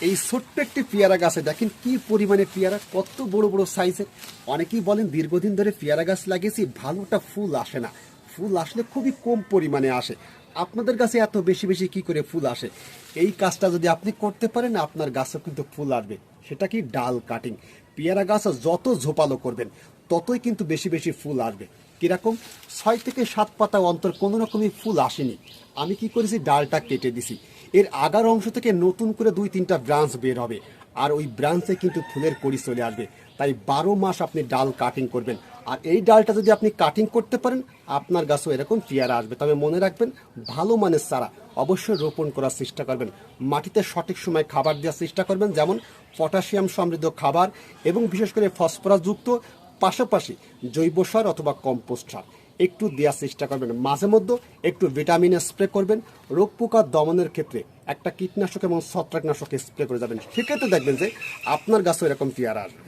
এই ছোট্ট একটি পেয়ারা গাছে দেখেন কি পরিমাণে পেয়ারা, কত বড় বড় সাইজের অনেকেই বলেন দীর্ঘদিন ধরে পেয়ারা গাছ লাগিয়েছি, ভালোটা ফুল আসে না। ফুল আসলে খুবই কম পরিমাণে আসে। আপনাদের কাছে এত বেশি বেশি কি করে ফুল আসে? এই কাজটা যদি আপনি করতে পারেন, আপনার গাছে কিন্তু ফুল আসবে। সেটা কি ডাল কাটিং পেয়ারা গাছ যত ঝোপালো করবেন, ততই কিন্তু বেশি বেশি ফুল আসবে। কীরকম? ছয় থেকে সাত পাতা অন্তর কোনো রকমই ফুল আসেনি। আমি কি করেছি? ডালটা কেটে দিছি। এর আগার অংশ থেকে নতুন করে দুই তিনটা ব্রাঞ্চ বের হবে। আর ওই ব্রাঞ্চে কিন্তু ফুলের কড়ি চলে আসবে। তাই বারো মাস আপনি ডাল কাটিং করবেন। আর এই ডালটা যদি আপনি কাটিং করতে পারেন, আপনার গাছও এরকম চেয়ারা আসবে। তবে মনে রাখবেন, ভালো মানের চারা অবশ্যই রোপণ করার চেষ্টা করবেন। মাটিতে সঠিক সময় খাবার দেওয়ার চেষ্টা করবেন, যেমন পটাশিয়াম সমৃদ্ধ খাবার এবং বিশেষ করে ফসফরাসযুক্ত পাশাপাশি জৈব সার অথবা কম্পোস্ট সার। একটু দেওয়ার চেষ্টা করবেন। মাঝে মধ্যে একটু ভিটামিন স্প্রে করবেন। রোগ পোকা দমনের ক্ষেত্রে একটা কীটনাশক এবং ছত্রাকনাশক স্প্রে করে যাবেন। সেক্ষেত্রে দেখবেন যে আপনার গাছও এরকম পেয়ারা আসবে।